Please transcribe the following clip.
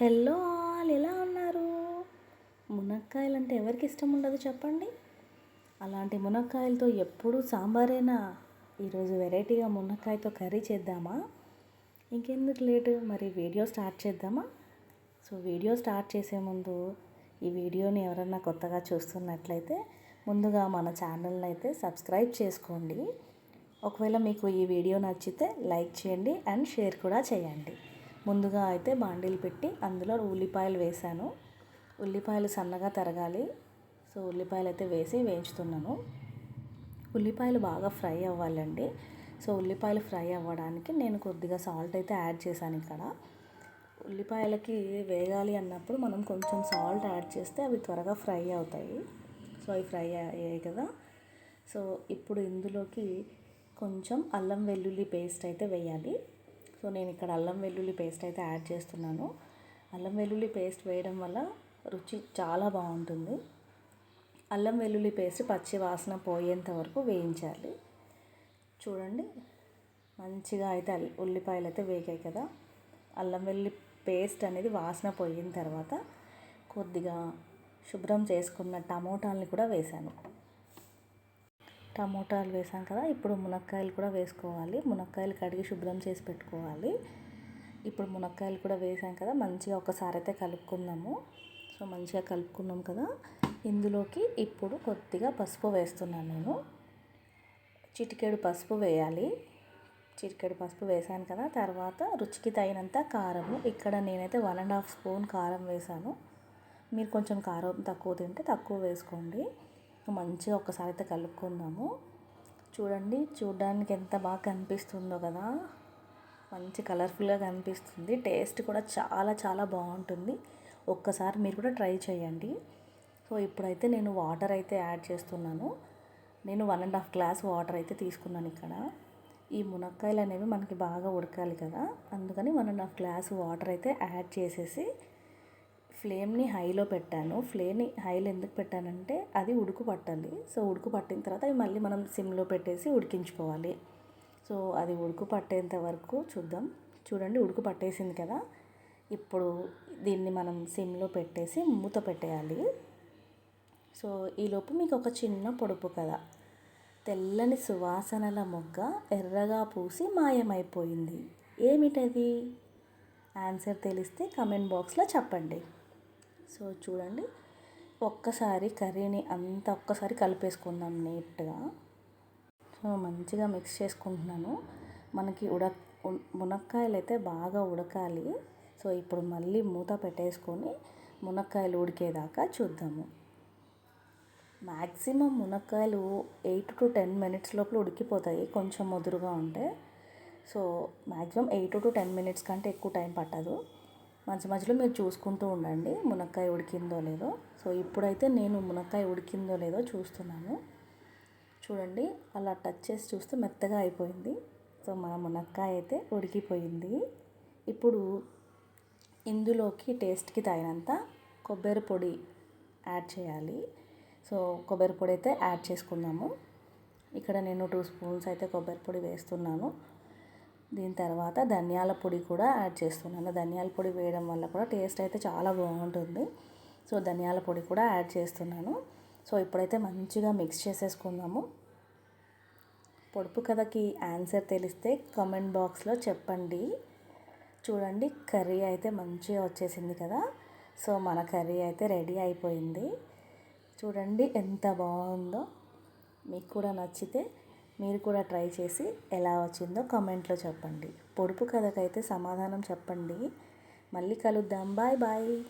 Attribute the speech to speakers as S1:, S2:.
S1: Hello all ఎలా ఉన్నారు? మునక్కాయలు అంటే ఎవరికి ఇష్టం ఉండదు చెప్పండి. అలాంటి మునక్కాయలతో ఎప్పుడు సాంబారేనా? ఈరోజు వెరైటీగా మునక్కాయతో కర్రీ చేద్దామా? ఇంకెందుకు లేటు మరి వీడియో స్టార్ట్ చేద్దామా? సో వీడియో స్టార్ట్ చేసే ముందు ఈ వీడియోని ఎవరన్నా కొత్తగా చూస్తున్నట్లయితే ముందుగా మన ఛానల్ని అయితే సబ్స్క్రైబ్ చేసుకోండి. ఒకవేళ మీకు ఈ వీడియో నచ్చితే లైక్ చేయండి అండ్ షేర్ కూడా చేయండి. ముందుగా అయితే బాండీలు పెట్టి అందులో ఉల్లిపాయలు వేసాను ఉల్లిపాయలు సన్నగా తరగాలి. సో ఉల్లిపాయలు అయితే వేసి వేయించుతున్నాను. ఉల్లిపాయలు బాగా ఫ్రై అవ్వాలండి. సో ఉల్లిపాయలు ఫ్రై అవ్వడానికి నేను కొద్దిగా సాల్ట్ అయితే యాడ్ చేశాను ఇక్కడ. ఉల్లిపాయలకి వేగాలి అన్నప్పుడు మనం కొంచెం సాల్ట్ యాడ్ చేస్తే అవి త్వరగా ఫ్రై అవుతాయి. సో అవి ఫ్రై అయ్యాయి కదా. సో ఇప్పుడు ఇందులోకి కొంచెం అల్లం వెల్లుల్లి పేస్ట్ అయితే వేయాలి. సో నేను ఇక్కడ అల్లం వెల్లుల్లి పేస్ట్ అయితే యాడ్ చేస్తున్నాను. అల్లం వెల్లుల్లి పేస్ట్ వేయడం వల్ల రుచి చాలా బాగుంటుంది. అల్లం వెల్లుల్లి పేస్ట్ పచ్చి వాసన పోయేంత వరకు వేయించాలి. చూడండి మంచిగా అయితే ఉల్లిపాయలు అయితే వేగాయి కదా. అల్లం వెల్లుల్లి పేస్ట్ అనేది వాసన పోయిన తర్వాత కొద్దిగా శుభ్రం చేసుకున్న టమోటాలని కూడా వేశాను. టమోటాలు వేసాం కదా ఇప్పుడు మునక్కాయలు కూడా వేసుకోవాలి. మునక్కాయలు కడిగి శుభ్రం చేసి పెట్టుకోవాలి. ఇప్పుడు మునక్కాయలు కూడా వేసాం కదా మంచిగా ఒకసారి అయితే కలుపుకుందాము. సో మంచిగా కలుపుకున్నాం కదా. ఇందులోకి ఇప్పుడు కొద్దిగా పసుపు వేస్తున్నాను నేను. చిటికెడు పసుపు వేయాలి. చిటికెడు పసుపు వేసాను కదా తర్వాత రుచికి తగినంత కారము. ఇక్కడ నేనైతే వన్ అండ్ హాఫ్ స్పూన్ కారం వేసాను. మీరు కొంచెం కారం తక్కువ తింటే తక్కువ వేసుకోండి. మంచిగా ఒకసారి అయితే కలుపుకుందాము. చూడండి చూడడానికి ఎంత బాగా కనిపిస్తుందో కదా. మంచి కలర్ఫుల్గా కనిపిస్తుంది. టేస్ట్ కూడా చాలా చాలా బాగుంటుంది. ఒక్కసారి మీరు కూడా ట్రై చేయండి. సో ఇప్పుడైతే నేను వాటర్ అయితే యాడ్ చేస్తున్నాను. నేను one and half glass water అయితే తీసుకున్నాను ఇక్కడ. ఈ మునక్కాయలు అనేవి మనకి బాగా ఉడకాలి కదా. అందుకని one and half glass water అయితే యాడ్ చేసేసి ఫ్లేమ్ని హైలో పెట్టాను. ఫ్లేమ్ని హైలో ఎందుకు పెట్టానంటే అది ఉడుకు పట్టాలి. సో ఉడుకు పట్టిన తర్వాత అవి మళ్ళీ మనం సిమ్లో పెట్టేసి ఉడికించుకోవాలి. సో అది ఉడుకు పట్టేంత వరకు చూద్దాం. చూడండి ఉడుకు పట్టేసింది కదా. ఇప్పుడు దీన్ని మనం సిమ్లో పెట్టేసి మూత పెట్టేయాలి. సో ఈలోపు మీకు ఒక చిన్న పొడుపు కదా తెల్లని సువాసనల మొగ్గ ఎర్రగా పూసి మాయమైపోయింది. ఏమిటది? ఆన్సర్ తెలిస్తే కమెంట్ బాక్స్లో చెప్పండి. సో చూడండి ఒక్కసారి కర్రీని అంతా ఒక్కసారి కలిపేసుకుందాం నీట్గా. సో మంచిగా మిక్స్ చేసుకుంటున్నాను. మనకి ఉడక మునక్కాయలు అయితే బాగా ఉడకాలి. సో ఇప్పుడు మళ్ళీ మూత పెట్టేసుకొని మునక్కాయలు ఉడికేదాకా చూద్దాము. మ్యాక్సిమం మునక్కాయలు ఎయిట్ టు టెన్ మినిట్స్ లోపల ఉడికిపోతాయి కొంచెం ముదురుగా ఉంటే. So maximum eight to ten minutes కంటే ఎక్కువ టైం పట్టదు. మధ్య మధ్యలో మీరు చూసుకుంటూ ఉండండి మునక్కాయ ఉడికిందో లేదో. సో ఇప్పుడైతే నేను మునక్కాయ ఉడికిందో లేదో చూస్తున్నాను. చూడండి అలా టచ్ చేసి చూస్తే మెత్తగా అయిపోయింది. సో మన మునక్కాయ అయితే ఉడికిపోయింది. ఇప్పుడు ఇందులోకి టేస్ట్కి తగినంత కొబ్బరి పొడి యాడ్ చేయాలి. సో కొబ్బరి పొడి అయితే యాడ్ చేసుకుందాము. ఇక్కడ నేను టూ స్పూన్స్ అయితే కొబ్బరి పొడి వేస్తున్నాను. దీని తర్వాత ధనియాల పొడి కూడా యాడ్ చేస్తున్నాను. ధనియాల పొడి వేయడం వల్ల కూడా టేస్ట్ అయితే చాలా బాగుంటుంది. సో ధనియాల పొడి కూడా యాడ్ చేస్తున్నాను. సో ఇప్పుడైతే మంచిగా మిక్స్ చేసేసుకుందాము. పొడుపు కథకి ఆన్సర్ తెలిస్తే కామెంట్ బాక్స్లో చెప్పండి. చూడండి కర్రీ అయితే మంచిగా వచ్చేసింది కదా. సో మన కర్రీ అయితే రెడీ అయిపోయింది. చూడండి ఎంత బాగుందో. మీకు కూడా నచ్చితే మీరు కూడా ట్రై చేసి ఎలా వచ్చిందో కామెంట్లో చెప్పండి. పొడుపు కథకైతే సమాధానం చెప్పండి. మళ్ళీ కలుద్దాం. Bye bye.